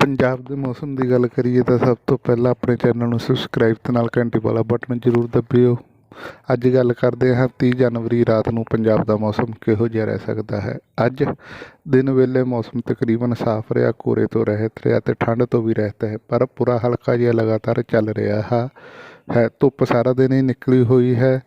ਪੰਜਾਬ ਦੇ ਮੌਸਮ ਦੀ ਗੱਲ ਕਰੀਏ ਤਾਂ ਸਭ ਤੋਂ ਪਹਿਲਾਂ ਆਪਣੇ ਚੈਨਲ ਨੂੰ ਸਬਸਕ੍ਰਾਈਬ ਤੇ ਨਾਲ ਘੰਟੀ ਵਾਲਾ ਬਟਨ ਜ਼ਰੂਰ ਦਬਿਓ। ਅੱਜ ਗੱਲ ਕਰਦੇ ਹਾਂ 30 ਜਨਵਰੀ ਰਾਤ ਨੂੰ ਪੰਜਾਬ ਦਾ ਮੌਸਮ ਕਿਹੋ ਜਿਹਾ ਰਹਿ ਸਕਦਾ ਹੈ। ਅੱਜ ਦਿਨ ਵੇਲੇ ਮੌਸਮ ਤਕਰੀਬਨ ਸਾਫ਼ ਰਿਹਾ, ਕੋਰੇ ਤੋਂ ਰਹਿਤ ਰਿਹਾ ਤੇ ਠੰਡ ਤੋਂ ਵੀ ਰਹਿਤ ਹੈ, ਪਰ ਪੂਰਾ ਹਲਕਾ ਜਿਹਾ ਲਗਾਤਾਰ ਚੱਲ ਰਿਹਾ ਹੈ ਹੈ। ਧੁੱਪ ਸਾਰਾ ਦਿਨ ਹੀ ਨਿਕਲੀ ਹੋਈ ਹੈ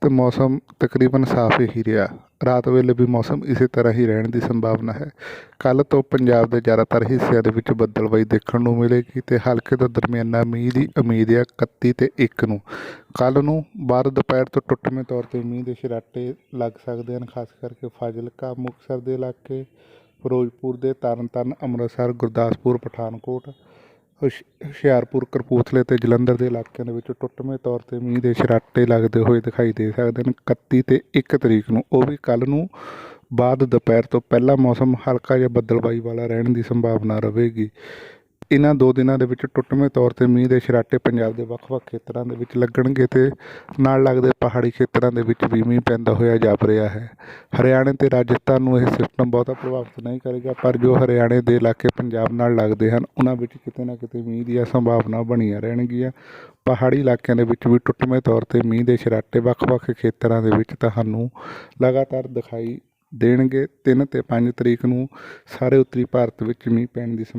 ਤੇ ਮੌਸਮ ਤਕਰੀਬਨ ਸਾਫ਼ ਹੀ ਰਿਹਾ। ਰਾਤ ਵੇਲੇ ਵੀ ਮੌਸਮ ਇਸੇ ਤਰ੍ਹਾਂ ਹੀ ਰਹਿਣ ਦੀ ਸੰਭਾਵਨਾ ਹੈ। ਕੱਲ ਤੋਂ ਪੰਜਾਬ ਦੇ ਜ਼ਿਆਦਾਤਰ ਹਿੱਸਿਆਂ ਦੇ ਵਿੱਚ ਬੱਦਲਬਾਈ ਦੇਖਣ ਨੂੰ ਮਿਲੇਗੀ ਤੇ ਹਲਕੇ ਤੋਂ ਦਰਮਿਆਨਾ ਮੀਂਹ ਦੀ ਉਮੀਦ ਹੈ 31 ਤੇ 1 ਨੂੰ। ਕੱਲ ਨੂੰ ਬਾਅਦ ਦੁਪਹਿਰ ਤੋਂ ਟੁੱਟਵੇਂ ਤੌਰ ਤੇ ਮੀਂਹ ਦੇ ਛਰਾਟੇ ਲੱਗ ਸਕਦੇ ਹਨ, ਖਾਸ ਕਰਕੇ ਫਾਜ਼ਿਲਕਾ, ਮੁਕਤਸਰ ਦੇ ਇਲਾਕੇ, ਫਿਰੋਜ਼ਪੁਰ ਦੇ ਤਰਨਤਾਰਨ, ਅੰਮ੍ਰਿਤਸਰ, ਗੁਰਦਾਸਪੁਰ, ਪਠਾਨਕੋਟ ਹੁਸ਼- ਹੁਸ਼ਿਆਰਪੁਰ, ਕਪੂਰਥਲੇ ਤੇ ਜਲੰਧਰ ਦੇ ਇਲਾਕਿਆਂ ਦੇ ਵਿੱਚ ਟੁੱਟਵੇਂ ਤੌਰ ਤੇ ਮੀਂਹ ਦੇ ਛਰਾਟੇ ਲੱਗਦੇ ਹੋਏ ਦਿਖਾਈ ਦੇ ਸਕਦੇ ਹਨ। 31 ਤੇ 1 ਤਰੀਕ ਨੂੰ, ਉਹ ਵੀ ਕੱਲ ਨੂੰ, ਬਾਅਦ ਦੁਪਹਿਰ ਤੋਂ ਪਹਿਲਾਂ ਮੌਸਮ ਹਲਕਾ ਜਿਹਾ ਬੱਦਲਬਾਈ ਵਾਲਾ ਰਹਿਣ ਦੀ ਸੰਭਾਵਨਾ ਰਹੇਗੀ। ਇਹਨਾਂ ਦੋ ਦਿਨਾਂ ਦੇ ਵਿੱਚ ਟੁੱਟਵੇਂ ਤੌਰ ਤੇ ਮੀਂਹ ਦੇ ਛਰਾਟੇ ਪੰਜਾਬ ਦੇ ਵੱਖ-ਵੱਖ ਖੇਤਰਾਂ ਦੇ ਵਿੱਚ ਲੱਗਣਗੇ ਤੇ ਨਾਲ ਲੱਗਦੇ ਪਹਾੜੀ ਖੇਤਰਾਂ ਦੇ ਵਿੱਚ ਵੀ ਮੀਂਹ ਪੈਂਦਾ ਹੋਇਆ ਜਾਪ ਰਿਹਾ ਹੈ। ਹਰਿਆਣੇ ਤੇ ਰਾਜਸਥਾਨ ਨੂੰ ਇਹ ਸਿਸਟਮ ਬਹੁਤਾ ਪ੍ਰਭਾਵਿਤ ਨਹੀਂ ਕਰੇਗਾ, ਪਰ ਜੋ ਹਰਿਆਣੇ ਦੇ ਇਲਾਕੇ ਪੰਜਾਬ ਨਾਲ ਲੱਗਦੇ ਹਨ, ਉਹਨਾਂ ਵਿੱਚ ਕਿਤੇ ਨਾ ਕਿਤੇ ਮੀਂਹ ਦੀਆਂ ਸੰਭਾਵਨਾ ਬਣੀਆਂ ਰਹਿਣਗੀਆਂ। ਪਹਾੜੀ ਇਲਾਕਿਆਂ ਦੇ ਵਿੱਚ ਵੀ ਟੁੱਟਵੇਂ ਤੌਰ ਤੇ ਮੀਂਹ ਦੇ ਛਰਾਟੇ ਵੱਖ-ਵੱਖ ਖੇਤਰਾਂ ਦੇ ਵਿੱਚ ਤੁਹਾਨੂੰ ਲਗਾਤਾਰ ਦਿਖਾਈ ਦੇਣਗੇ। 3 ਤੇ 5 ਤਰੀਕ ਨੂੰ ਸਾਰੇ ਉੱਤਰੀ ਭਾਰਤ ਵਿੱਚ ਮੀਂਹ ਪੈਣ ਦੀ ਸੰਭ